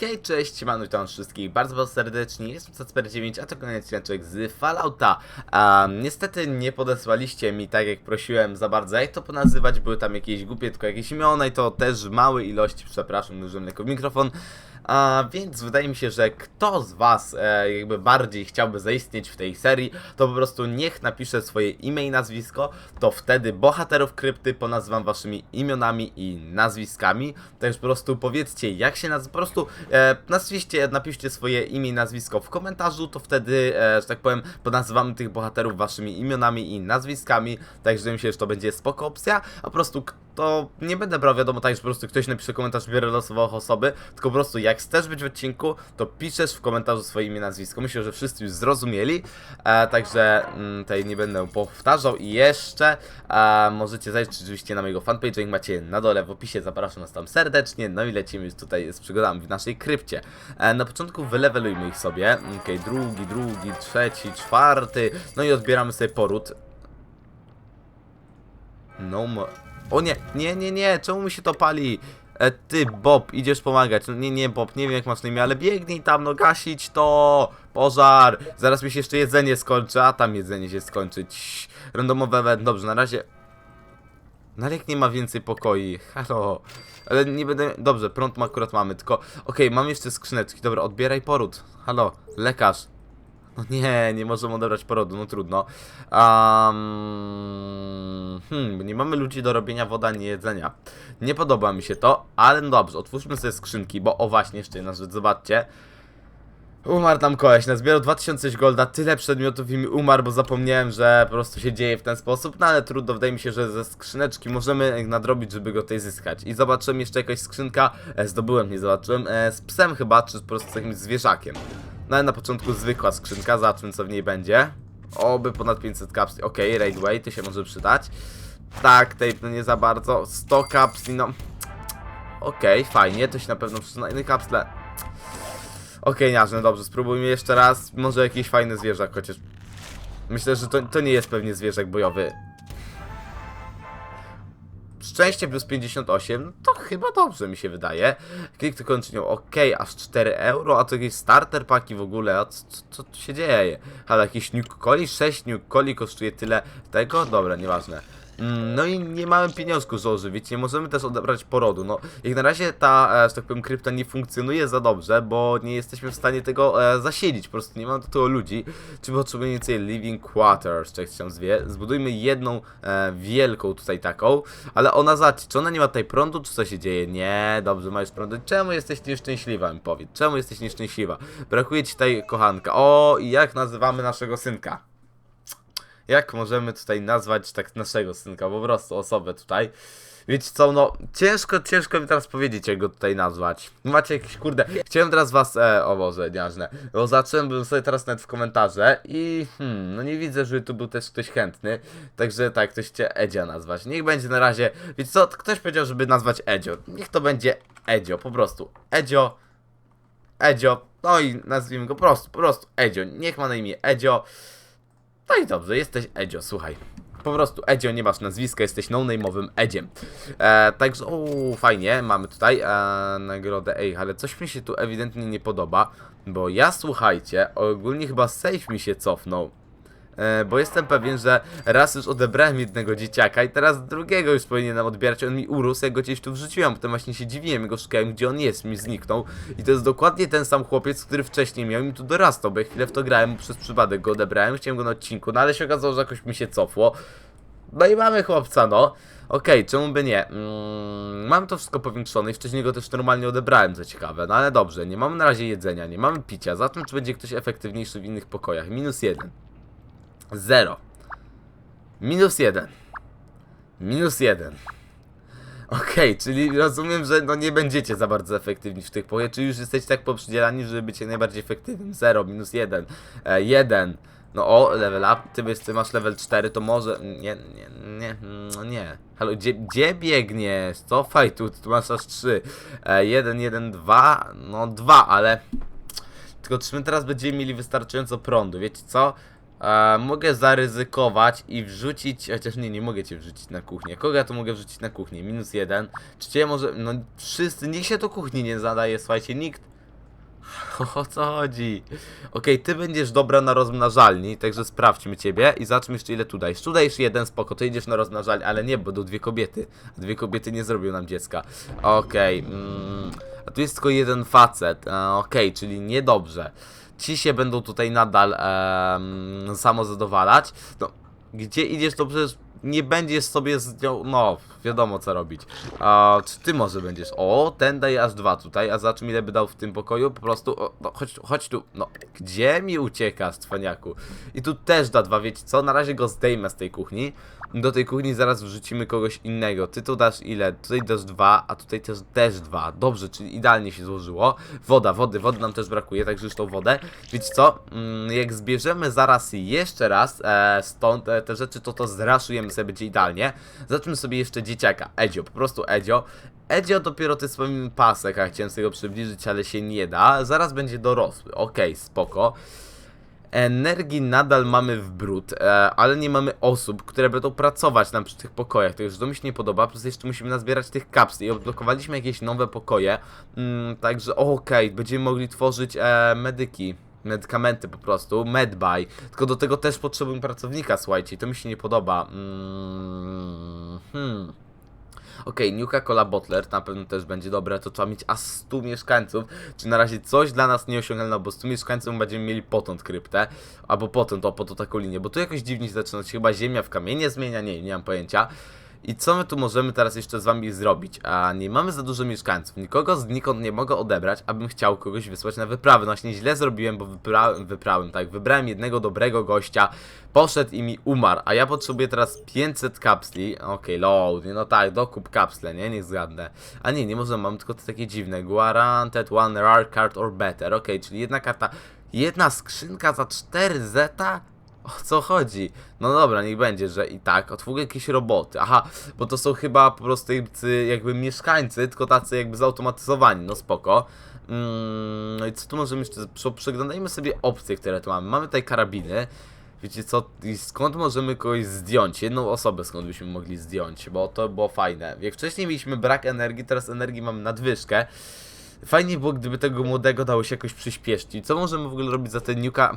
Hej, cześć, siemano, witam wszystkich bardzo, bardzo serdecznie, jestem Sacper9, a to kolejny odcinek z Fallouta. Um, niestety nie podesłaliście mi tak jak prosiłem za bardzo, jak to ponazywać, były tam jakieś głupie, tylko jakieś imiona i to też w małej ilości, przepraszam, użyłem lekko w mikrofon. A więc wydaje mi się, że kto z Was e, jakby bardziej chciałby zaistnieć w tej serii, to po prostu niech napisze swoje imię i nazwisko, to wtedy bohaterów krypty ponazywam Waszymi imionami i nazwiskami. Także po prostu powiedzcie jak się nazywa, po prostu e, nazwiście, napiszcie swoje imię i nazwisko w komentarzu, to wtedy, e, że tak powiem, ponazywamy tych bohaterów Waszymi imionami i nazwiskami. Także wydaje mi się, że to będzie spoko opcja, a po prostu to nie będę brał wiadomo tak, że po prostu ktoś napisze komentarz, biorę losowo osoby, tylko po prostu jak chcesz być w odcinku, to piszesz w komentarzu swoje imię, nazwisko. Myślę, że wszyscy już zrozumieli, e, także mm, tutaj nie będę powtarzał i jeszcze e, możecie zajrzeć oczywiście na mojego fanpage, link macie na dole w opisie, zapraszam nas tam serdecznie, no i lecimy już tutaj z przygodami w naszej krypcie. E, na początku wylewelujmy ich sobie, okej, drugi, drugi, trzeci, czwarty, no i odbieramy sobie poród. No mo... O nie, nie, nie, nie, czemu mi się to pali? E, ty, Bob, idziesz pomagać. No nie, nie, Bob, nie wiem jak masz na imię, ale biegnij tam, no gasić to! Pożar! Zaraz mi się jeszcze jedzenie skończy, a tam jedzenie się skończy. Cii, randomowe event, dobrze, na razie... Na jak nie ma więcej pokoi, halo. Ale nie będę... Dobrze, prąd akurat mamy, tylko... Okej, mam jeszcze skrzyneczki, dobra, odbieraj poród. Halo, lekarz. No nie, nie możemy odebrać porodu, no trudno. Um, hmm, nie mamy ludzi do robienia woda, nie jedzenia. Nie podoba mi się to, ale no dobrze, otwórzmy sobie skrzynki, bo o właśnie, jeszcze jedna rzecz, zobaczcie. Umarł tam koleś, nazbierał 2000 golda, tyle przedmiotów i mi umarł, bo zapomniałem, że po prostu się dzieje w ten sposób, no ale trudno, wydaje mi się, że ze skrzyneczki możemy nadrobić, żeby go tutaj zyskać. I zobaczyłem jeszcze jakaś skrzynka, e, zdobyłem, nie zobaczyłem, e, z psem chyba, czy po prostu z jakimś zwierzakiem. No ale na początku zwykła skrzynka, zobaczmy co w niej będzie. Oby ponad 500 kapsli, okej, okay, Raidway, ty się może przydać. Tak, tape, no nie za bardzo, 100 kapsli, no... Okej, okay, fajnie, to się na pewno przyda. Inny kapsle. Okej, okay, no dobrze, spróbujmy jeszcze raz. Może jakiś fajny zwierzak, chociaż... Myślę, że to, to nie jest pewnie zwierzak bojowy. Szczęście plus 58, to chyba dobrze mi się wydaje. Klik to kończynią, ok, aż 4 euro, a to jakieś starter paki w ogóle, a co, co, co się dzieje? Ale jakiś Nuke Coli, 6 Nuke Coli kosztuje tyle tego? Dobra, nieważne. Mm, No i nie mamy pieniążków, żeby ożywić, nie możemy też odebrać porodu. No, jak na razie ta, e, że tak powiem, krypta nie funkcjonuje za dobrze, bo nie jesteśmy w stanie tego e, po prostu nie mamy do tego ludzi. Czy potrzebujemy więcej living quarters, czy jak się zwie. Zbudujmy jedną e, wielką tutaj taką, ale ona zacznie, czy ona nie ma tutaj prądu, czy co się dzieje? Nie, dobrze, ma już prądu. Czemu jesteś nieszczęśliwa, mi powiedz, czemu jesteś nieszczęśliwa? Brakuje ci tutaj kochanka. O, i jak nazywamy naszego synka? Jak możemy tutaj nazwać tak naszego synka, po prostu osobę tutaj. Wiecie co, no ciężko, ciężko mi teraz powiedzieć, jak go tutaj nazwać. Macie jakiś, kurde, chciałem teraz was, e, o Boże, nieważne, bo zacząłem sobie teraz nawet w komentarze i, hmm, no nie widzę, że tu był też ktoś chętny, także tak, ktoś chce Edzia nazwać. Niech będzie na razie, wiecie co, ktoś powiedział, żeby nazwać Edzio, niech to będzie Edzio, po prostu, Edzio, Edzio, no i nazwijmy go po prostu, po prostu Edzio, niech ma na imię Edzio. No i dobrze, jesteś Edzio, słuchaj. Po prostu Edzio, nie masz nazwiska, jesteś no-name'owym Edziem. E, także, o, fajnie, mamy tutaj e, nagrodę. Ej, ale coś mi się tu ewidentnie nie podoba, bo ja, słuchajcie, ogólnie chyba save mi się cofnął. E, bo jestem pewien, że raz już odebrałem jednego dzieciaka i teraz drugiego już powinienem odbierać. On mi urósł, jak go gdzieś tu wrzuciłem, potem właśnie się dziwiłem, go szukałem, gdzie on jest, mi zniknął. I to jest dokładnie ten sam chłopiec, który wcześniej miał mi tu dorastał, bo ja chwilę w to grałem, przez przypadek go odebrałem, chciałem go na odcinku, no ale się okazało, że jakoś mi się cofło. No i mamy chłopca, no. Okej, okay, czemu by nie? Mm, mam to wszystko powiększone i wcześniej go też normalnie odebrałem, co ciekawe. No ale dobrze, nie mamy na razie jedzenia, nie mamy picia. Zatem czy będzie ktoś efektywniejszy w innych pokojach? Minus jeden. 0. Minus 1. Minus 1. Okej, okay, czyli rozumiem, że no nie będziecie za bardzo efektywni w tych poje, czy już jesteście tak poprzydzielani, żeby być najbardziej efektywnym. 0, minus 1, 1. No o, level up, ty, ty masz level 4, to może... Nie, nie, nie, no nie. Halo, gdzie, gdzie biegniesz? Cofaj tu, tu masz aż 3. 1, 1, 2, no 2, ale... Tylko czy my teraz będziemy mieli wystarczająco prądu, wiecie co? E, mogę zaryzykować i wrzucić, chociaż nie, nie mogę cię wrzucić na kuchnię. Kogo ja tu mogę wrzucić na kuchnię? Minus jeden. Czy cię może, no wszyscy, nikt się do kuchni nie zadaje, słuchajcie, nikt. O co chodzi? Okej, ty będziesz dobra na rozmnażalni, także sprawdźmy ciebie i zobaczmy jeszcze ile tu dajesz. Tu dajesz jeden, spoko, to idziesz na rozmnażalni, ale nie, bo do dwie kobiety. Dwie kobiety nie zrobią nam dziecka. Okej, mm, a tu jest tylko jeden facet. A, Okej, czyli niedobrze. Ci się będą tutaj nadal em, samozadowalać. No, gdzie idziesz, to przecież nie będziesz sobie z nią, no, wiadomo co robić. A, czy ty może będziesz? O, ten daje aż dwa tutaj, a zobaczmy ile by dał w tym pokoju, po prostu, o, no, chodź, chodź tu, no, gdzie mi uciekasz, cwaniaku? I tu też da dwa, wiecie co, na razie go zdejmę z tej kuchni, do tej kuchni zaraz wrzucimy kogoś innego, ty tu dasz ile? Tutaj dasz dwa, a tutaj też też dwa, dobrze, czyli idealnie się złożyło. Woda, wody, wody nam też brakuje, także już tą wodę. Wiecie co, mm, jak zbierzemy zaraz jeszcze raz e, stąd e, te rzeczy, to to zraszujemy sobie, będzie idealnie. Zacznijmy sobie jeszcze dzieciaka, Edzio, po prostu Edzio. Edzio dopiero ty swoim pasek, a chciałem sobie go przybliżyć, ale się nie da. Zaraz będzie dorosły, okej, spoko. Energii nadal mamy w brud, e, ale nie mamy osób, które będą pracować nam przy tych pokojach, także to mi się nie podoba, plus jeszcze musimy nazbierać tych kapsli i odblokowaliśmy jakieś nowe pokoje, mm, także okej, będziemy mogli tworzyć e, medyki, medykamenty po prostu, medbuy, tylko do tego też potrzebujemy pracownika, słuchajcie, to mi się nie podoba. Mm, hmm. Okej, Nuka Cola Bottler na pewno też będzie dobre, to trzeba mieć aż 100 mieszkańców, czy na razie coś dla nas nieosiągalne, bo 100 mieszkańców będziemy mieli potąd kryptę, albo potąd, o po to taką linię, bo tu jakoś dziwnie zaczyna się chyba ziemia w kamienie zmienia, nie, nie mam pojęcia. I co my tu możemy teraz jeszcze z wami zrobić? A nie mamy za dużo mieszkańców, nikogo znikąd nie mogę odebrać, abym chciał kogoś wysłać na wyprawę. No właśnie źle zrobiłem, bo wybrałem, wybrałem tak, wybrałem jednego dobrego gościa, poszedł i mi umarł, a ja potrzebuję teraz 500 kapsli. Okej, load, nie, no tak, dokup kapsle, nie, niech zgadnę. A nie, nie może, mam tylko te takie dziwne. Guaranteed one rare card or better. Okej, czyli jedna karta, jedna skrzynka za 4 zeta? O co chodzi? No dobra, niech będzie, że i tak. Otwórz jakieś roboty. Aha, bo to są chyba po prostu jakby mieszkańcy, tylko tacy jakby zautomatyzowani. No spoko. Mm, no i co tu możemy jeszcze... prze- Przeglądajmy sobie opcje, które tu mamy. Mamy tutaj karabiny. Wiecie co, i skąd możemy kogoś zdjąć? Jedną osobę skąd byśmy mogli zdjąć, bo to było fajne. Jak wcześniej mieliśmy brak energii, teraz energii mamy nadwyżkę. Fajnie było, gdyby tego młodego dało się jakoś przyspieszyć. I co możemy w ogóle robić za ten Nuka...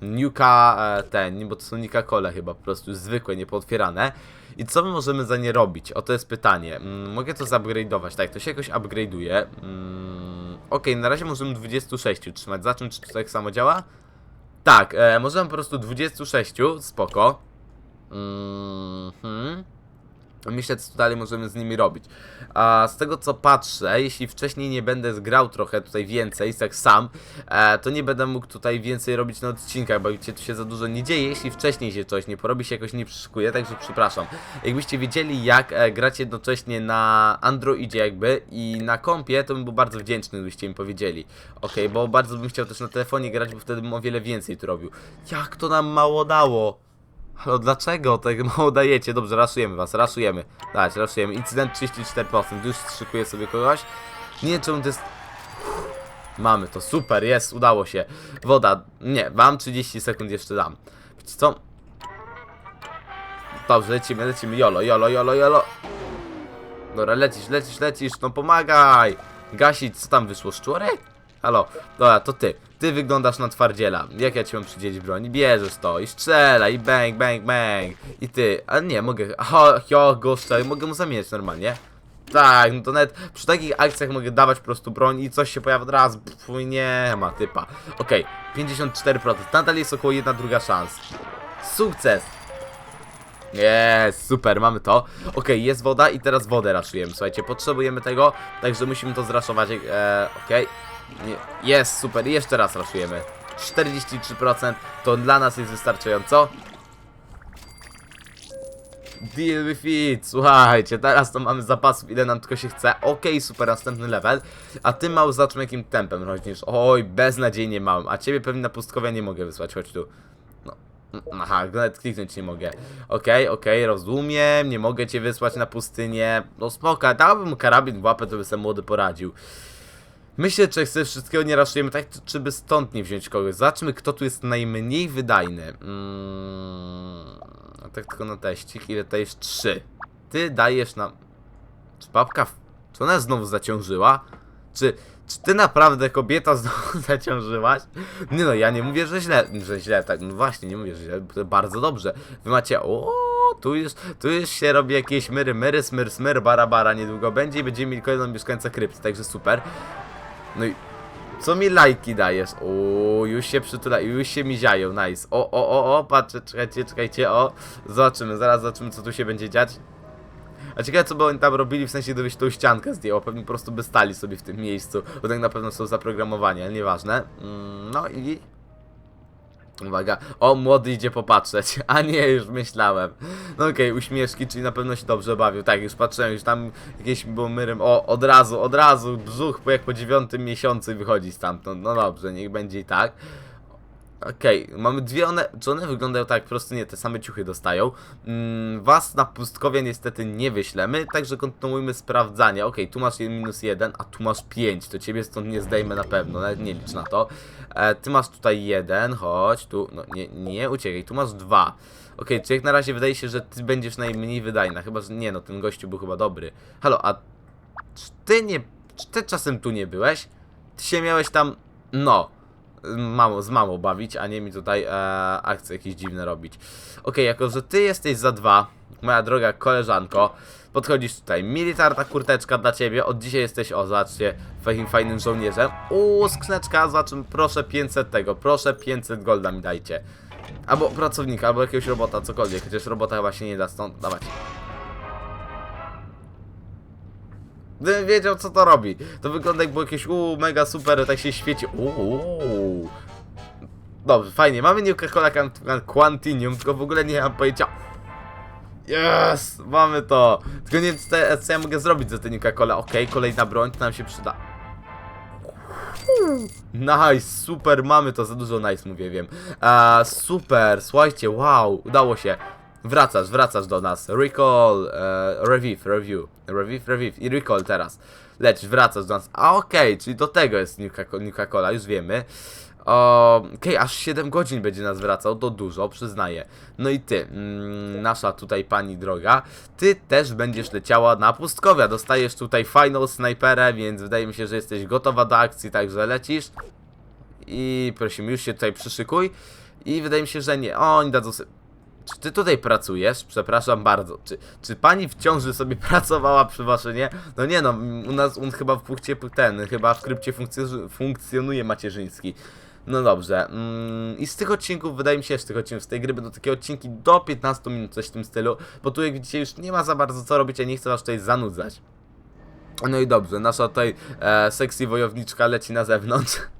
Nuka e, ten, bo to są Nuka Cola chyba, po prostu zwykłe, niepootwierane. I co my możemy za nie robić? O to jest pytanie. Mm, mogę to zupgrade'ować, tak, to się jakoś upgrade'uje. Mm, Okej, na razie możemy 26 trzymać. Za czym, czy to tak samo działa? Tak, e, możemy po prostu 26, spoko. Mhm. Myślę, co dalej możemy z nimi robić. A z tego co patrzę, jeśli wcześniej nie będę zgrał trochę tutaj więcej, tak sam, e, to nie będę mógł tutaj więcej robić na odcinkach, bo wiecie, tu się za dużo nie dzieje, jeśli wcześniej się coś nie porobi, się jakoś nie przyszykuje, także przepraszam. Jakbyście wiedzieli, jak e, grać jednocześnie na Androidzie jakby i na kompie, to bym był bardzo wdzięczny, gdybyście mi powiedzieli. Okej, bo bardzo bym chciał też na telefonie grać, bo wtedy bym o wiele więcej tu robił. Jak to nam mało dało? Halo, dlaczego tak mało dajecie? Dobrze, raszujemy was, raszujemy. Dać, raszujemy. Incydent 34%, już szykuję sobie kogoś. Nie czemu to jest... Mamy to, super, jest, udało się. Woda, nie, wam 30 sekund jeszcze dam. Wiecie co? Dobrze, lecimy, lecimy, jolo, jolo, jolo, jolo. Dobra, lecisz, lecisz, lecisz, no pomagaj. Gasić, co tam wyszło, szczury? Halo, dobra, to ty. Ty wyglądasz na twardziela. Jak ja ci mam przydzielić broń? Bierzesz to i strzela i bang, bang, bang. I ty, ale nie, mogę, ho, ho, goszcza, mogę mu zamieniać normalnie. Tak, no to nawet przy takich akcjach mogę dawać po prostu broń i coś się pojawia od razu. Nie ma typa. Okej, 54%. Nadal jest około jedna druga szans. Sukces! Jest, super, mamy to. Okej, jest woda i teraz wodę raszujemy. Słuchajcie, potrzebujemy tego, także musimy to zraszować. E, Okej. Nie- Jest, super, i jeszcze raz raszujemy. 43% to dla nas jest wystarczająco. Deal with it, słuchajcie, teraz to mamy zapasów ile nam tylko się chce. Okej, super, następny level. A ty mały zaczmy jakim tempem rośniesz. Oj, beznadziejnie małym. A ciebie pewnie na pustkowia nie mogę wysłać, chodź tu. No, Aha, nawet kliknąć nie mogę. Okej, okej, rozumiem, nie mogę cię wysłać na pustynię. No spoko, dałbym karabin w łapę, to by sobie młody poradził. Myślę, że chcę wszystkiego nie raszujemy tak, czy by stąd nie wziąć kogoś. Zobaczmy, kto tu jest najmniej wydajny. Mm, tak tylko na teścik, ile to jest? 3. Ty dajesz nam... Czy babka... Czy ona znowu zaciążyła? Czy Czy ty naprawdę kobieta znowu zaciążyłaś? Nie no, ja nie mówię, że źle, że źle, tak, no właśnie, nie mówię, że źle, to bardzo dobrze. Wy macie, o, tu już, tu już się robi jakieś myry, myry, smyr, smyr, bara, bara, niedługo będzie i będziemy mieli kolejną mieszkańca krypty, także super. No i co mi lajki dajesz? O, już się przytula, już się miziają, nice. O, o, o, o, patrzcie, czekajcie, czekajcie, o. Zobaczymy, zaraz zobaczymy, co tu się będzie dziać. A ciekawe, co by oni tam robili, w sensie gdybyś tą ściankę zdjęło, pewnie po prostu by stali sobie w tym miejscu, bo tak na pewno są zaprogramowani, ale nieważne. Mm, no i... Uwaga, o, młody idzie popatrzeć, a nie, już myślałem. No okej, uśmieszki, czyli na pewno się dobrze bawił, tak, już patrzyłem, już tam jakieś było myrem, o, od razu, od razu, brzuch, jak po dziewiątym miesiącu wychodzi stamtąd, no dobrze, niech będzie i tak. Okej, mamy dwie one, czy one wyglądają tak, po prostu nie, te same ciuchy dostają. Mm, was na pustkowie niestety nie wyślemy, także kontynuujmy sprawdzanie. Okej, tu masz minus jeden, a tu masz pięć, to ciebie stąd nie zdejmę na pewno, nawet nie licz na to. E, ty masz tutaj jeden, chodź, tu, no nie, nie uciekaj, tu masz dwa. Okej, czy jak na razie wydaje się, że ty będziesz najmniej wydajna, chyba, że nie no, ten gościu był chyba dobry. Halo, a czy ty nie, czy ty czasem tu nie byłeś? Ty się miałeś tam, no, mamą, z mamą bawić, a nie mi tutaj e, akcje jakieś dziwne robić. Okej, jako że ty jesteś za dwa, moja droga koleżanko, podchodzisz tutaj, militarna kurteczka dla ciebie, od dzisiaj jesteś, o zobaczcie, fajnym, fajnym żołnierzem. Uuu, skrzyneczka, zobaczymy, proszę 500 tego, proszę 500 golda mi dajcie. Albo pracownika, albo jakiegoś robota, cokolwiek, chociaż robota chyba się nie da stąd dawać. Gdybym wiedział co to robi. To wygląda jakby jakieś uuu, mega super, tak się świeci. Uuu. Dobrze, fajnie. Mamy New Coca-Cola Quantinium, tylko w ogóle nie mam pojęcia. Yes! Mamy to! Tylko nie wiem co, ja mogę zrobić za tę Coca-Cola. Okej, kolejna broń, to nam się przyda. Nice, super, mamy to, za dużo nice mówię, wiem. A, super, słuchajcie, wow, udało się. Wracasz, wracasz do nas. Recall, e, revive, review, revive, revive i recall teraz. Lecisz, wracasz do nas. A okej, czyli do tego jest Coca-Cola, już wiemy. Okej, aż 7 godzin będzie nas wracał, to dużo, przyznaję. No i ty, mm, nasza tutaj pani droga, ty też będziesz leciała na pustkowia. Dostajesz tutaj fajną snajperę, więc wydaje mi się, że jesteś gotowa do akcji, także lecisz. I prosimy, już się tutaj przyszykuj. I wydaje mi się, że nie. O, oni dadzą sobie. Czy ty tutaj pracujesz? Przepraszam bardzo. Czy, czy pani w ciąży sobie pracowała przy maszynie? No nie no, u nas on chyba w punkcie ten, chyba w krypcie funkcjo- funkcjonuje macierzyński. No dobrze. Mm, I z tych odcinków, wydaje mi się, z tych odcinków z tej gry będą takie odcinki do 15 minut, coś w tym stylu. Bo tu jak widzicie już nie ma za bardzo co robić, a nie chcę was tutaj zanudzać. No i dobrze, nasza tutaj e, sexy wojowniczka leci na zewnątrz.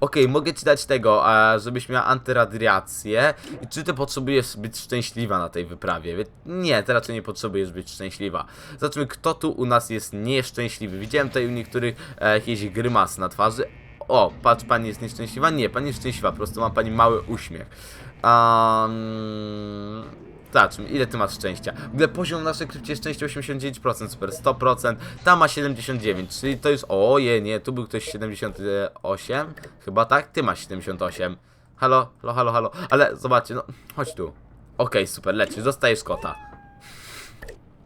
Okej, mogę ci dać tego, e, żebyś miała antyradiację. Czy ty potrzebujesz być szczęśliwa na tej wyprawie? Wie- Nie, ty raczej nie potrzebujesz być szczęśliwa. Zobaczmy, kto tu u nas jest nieszczęśliwy. Widziałem tutaj u niektórych e, jakieś na twarzy. O, patrz, pani jest nieszczęśliwa? Nie, pani jest szczęśliwa, po prostu ma pani mały uśmiech. Um, Zobaczmy, ile ty masz szczęścia. W ogóle poziom naszej krypcie szczęścia 89%, super, 100%, ta ma 79, czyli to jest, oje, nie, tu był ktoś 78, chyba tak? Ty masz 78. Halo, halo, halo, halo, ale zobaczcie, no, chodź tu. Okej, super, lecisz, dostajesz kota.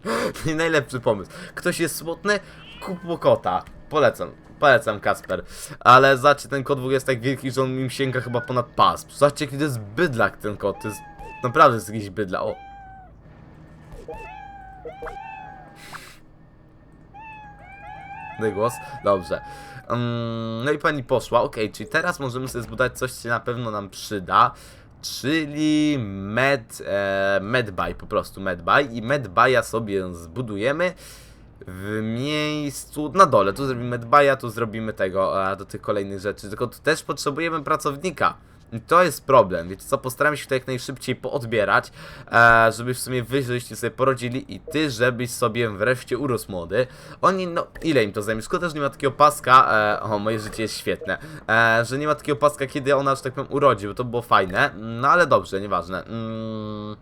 Najlepszy pomysł. Ktoś jest smutny? Kup mu kota. Polecam. Polecam Kasper. Ale zobaczcie, ten kot w ogóle jest tak wielki, że on im sięga chyba ponad pas. Zobaczcie, to jest bydlak ten kot. To jest naprawdę jest jakiś bydla. O. Głos? Dobrze. Mm, no i pani poszła. Okej, czyli teraz możemy sobie zbudować coś, co się na pewno nam przyda. Czyli med, e, medbuy, po prostu medbuy. I medbuya sobie zbudujemy w miejscu na dole. Tu zrobimy medbuya, tu zrobimy tego, a do tych kolejnych rzeczy. Tylko tu też potrzebujemy pracownika. To jest problem, więc co, postaram się to jak najszybciej poodbierać, e, żeby w sumie wy, żebyście sobie porodzili i ty, żebyś sobie wreszcie urósł młody. Oni, no, ile im to zajmie? Szkoda, że nie ma takiego paska, e, o, moje życie jest świetne, e, że nie ma takiego paska, kiedy ona, że tak powiem, urodzi, bo to było fajne, no ale dobrze, nieważne. Mm.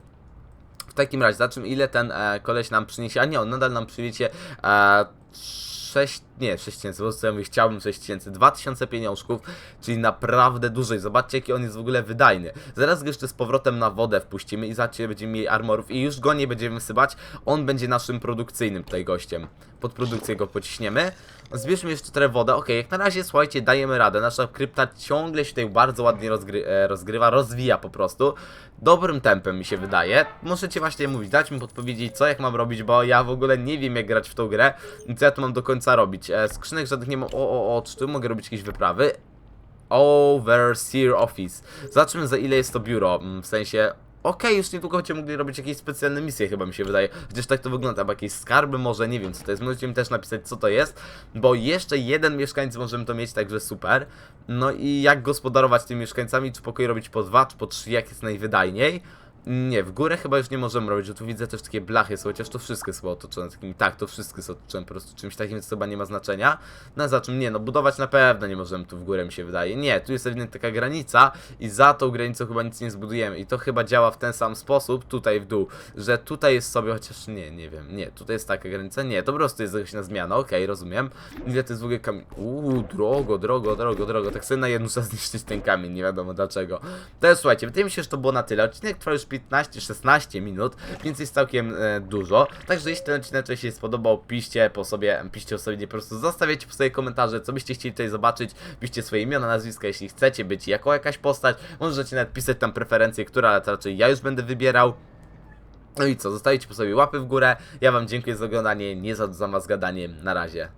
W takim razie, za czym ile ten e, koleś nam przyniesie? A nie, on nadal nam przyniesie e, 6 nie, 6000, po prostu ja mówię, chciałbym 6000, 2000 pieniążków, czyli naprawdę dużo i zobaczcie jaki on jest w ogóle wydajny. Zaraz go jeszcze z powrotem na wodę wpuścimy i zobaczcie, będziemy mieli armorów i już go nie będziemy wysypać, on będzie naszym produkcyjnym tutaj gościem. Pod produkcję go pociśniemy. Zbierzmy jeszcze trochę wodę, okej, jak na razie słuchajcie, dajemy radę, nasza krypta ciągle się tutaj bardzo ładnie rozgry e, rozgrywa, rozwija po prostu. Dobrym tempem mi się wydaje. Możecie właśnie mówić, dać mi podpowiedzieć co, jak mam robić, bo ja w ogóle nie wiem jak grać w tą grę co ja tu mam do końca robić. E, skrzynek żadnych nie mam, o, o, o, czy tu mogę robić jakieś wyprawy? Overseer Office. Zobaczmy za ile jest to biuro, mm, w sensie... Okej, już niedługo będziemy mogli robić jakieś specjalne misje, chyba mi się wydaje. Chociaż tak to wygląda, albo jakieś skarby może, nie wiem co to jest. Możecie mi też napisać co to jest, bo jeszcze jeden mieszkańc możemy to mieć, także super. No i jak gospodarować tymi mieszkańcami, czy pokoje robić po dwa, czy po trzy, jak jest najwydajniej. Nie, w górę chyba już nie możemy robić, że tu widzę też takie blachy są, chociaż to wszystkie są otoczone takimi, tak, to wszystkie są otoczone po prostu czymś takim, więc chyba nie ma znaczenia. No za czym nie, no budować na pewno nie możemy tu w górę mi się wydaje. Nie, tu jest ewidentnie taka granica i za tą granicą chyba nic nie zbudujemy i to chyba działa w ten sam sposób tutaj w dół, że tutaj jest sobie, chociaż nie, nie wiem, nie, tutaj jest taka granica, nie, to po prostu jest jakaś na zmiana, okej, rozumiem. Ile to jest w ogóle kamień, uuu, drogo, drogo, drogo, drogo, tak sobie na jedną zniszczyć ten kamień, nie wiadomo dlaczego. Teraz słuchajcie, wydaje mi się, że to było na tyle, odcinek trwa już 15-16 minut, więc jest całkiem e, dużo. Także jeśli ten odcinek się spodobał, piszcie po sobie, piszcie o sobie, po prostu zostawiajcie po sobie komentarze, co byście chcieli tutaj zobaczyć, piszcie swoje imiona, nazwiska, jeśli chcecie być jako jakaś postać, możecie nawet pisać tam preferencje, to raczej ja już będę wybierał. No i co, zostawicie po sobie łapy w górę, ja wam dziękuję za oglądanie, nie za, za was gadanie, na razie.